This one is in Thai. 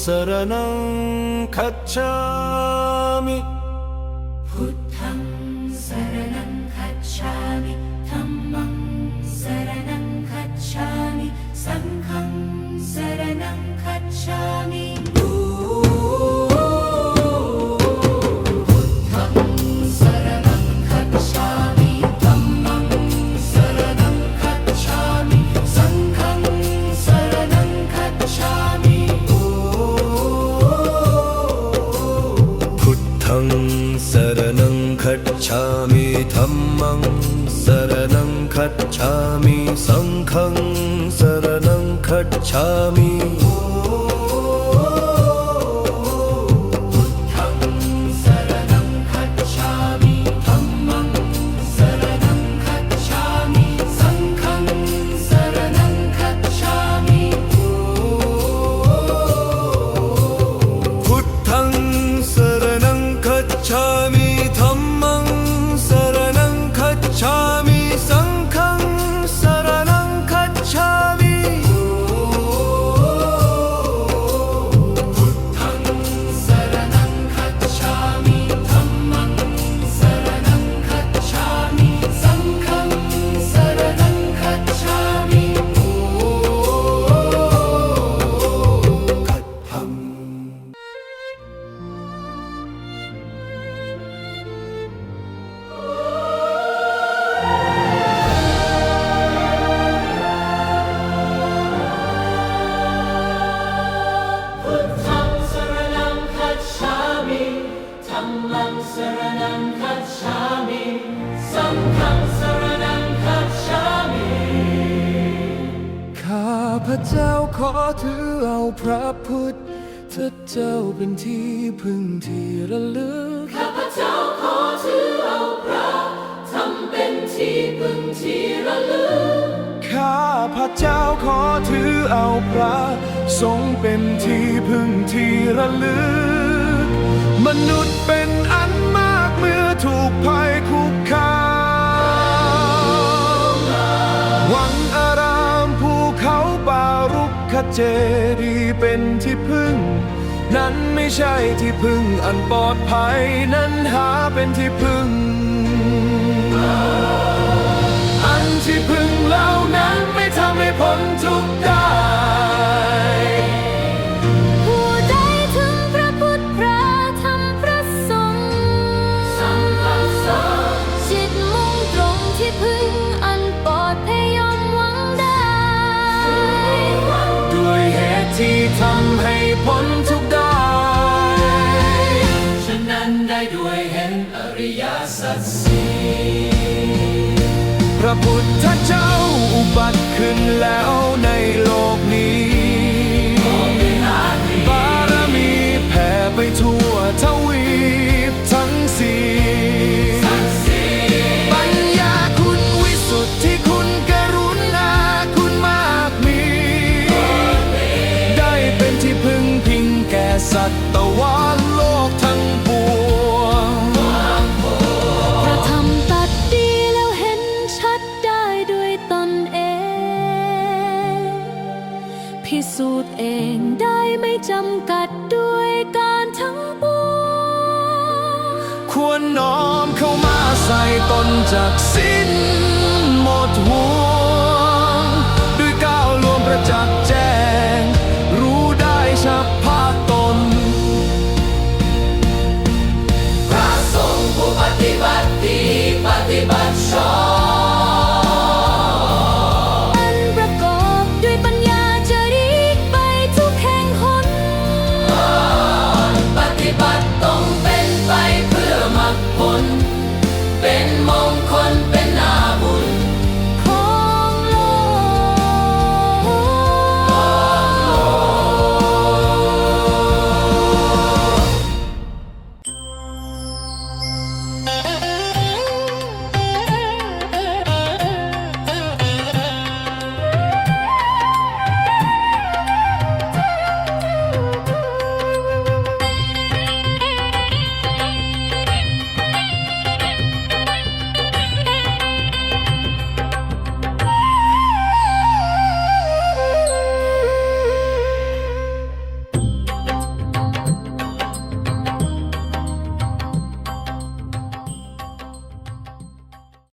शरणं गच्छामि। बुद्धं शरणं गच्छामि धम्मं शरणं गच्छामि सङ्घं शरणं गच्छामि। शरणं शरणं गच्छामि धम्मं शरणं गच्छामि सङ्खं शरणं गच्छामि। เจ้าขอถือเอาพระพุทธเจ้าเป็นที่พึ่งที่ระลึก ข้าพเจ้าขอถือเอาพระทำเป็นที่พึ่งที่ระลึก ข้าพระเจ้าขอถือเอาพระทรงเป็นที่พึ่งที่ระลึก มนุษย์เป็นอันมากเมื่อถูกภั รุกขเจดีย์เป็นที่พึ่ง นั้นไม่ใช่ที่พึ่งอันปลอดภัยนั้นหาเป็นที่พึ่ง อันที่พึ่งเหล่า พุทธเจ้าอุบัติขึ้นแล้วในโลกนี้บารมีแผ่ไปทั่วทวีปทั้งสี่ปัญญาคุณวิสุทธิคุณกรุณาคุณมากมี ได้เป็นที่พึ่งพิงแก่สัตวาโล สูจน์เองได้ไม่จำกัดด้วยการทั้งปวงควรน้อมเข้ามาใส่ตนจากสิ้นหมดหัว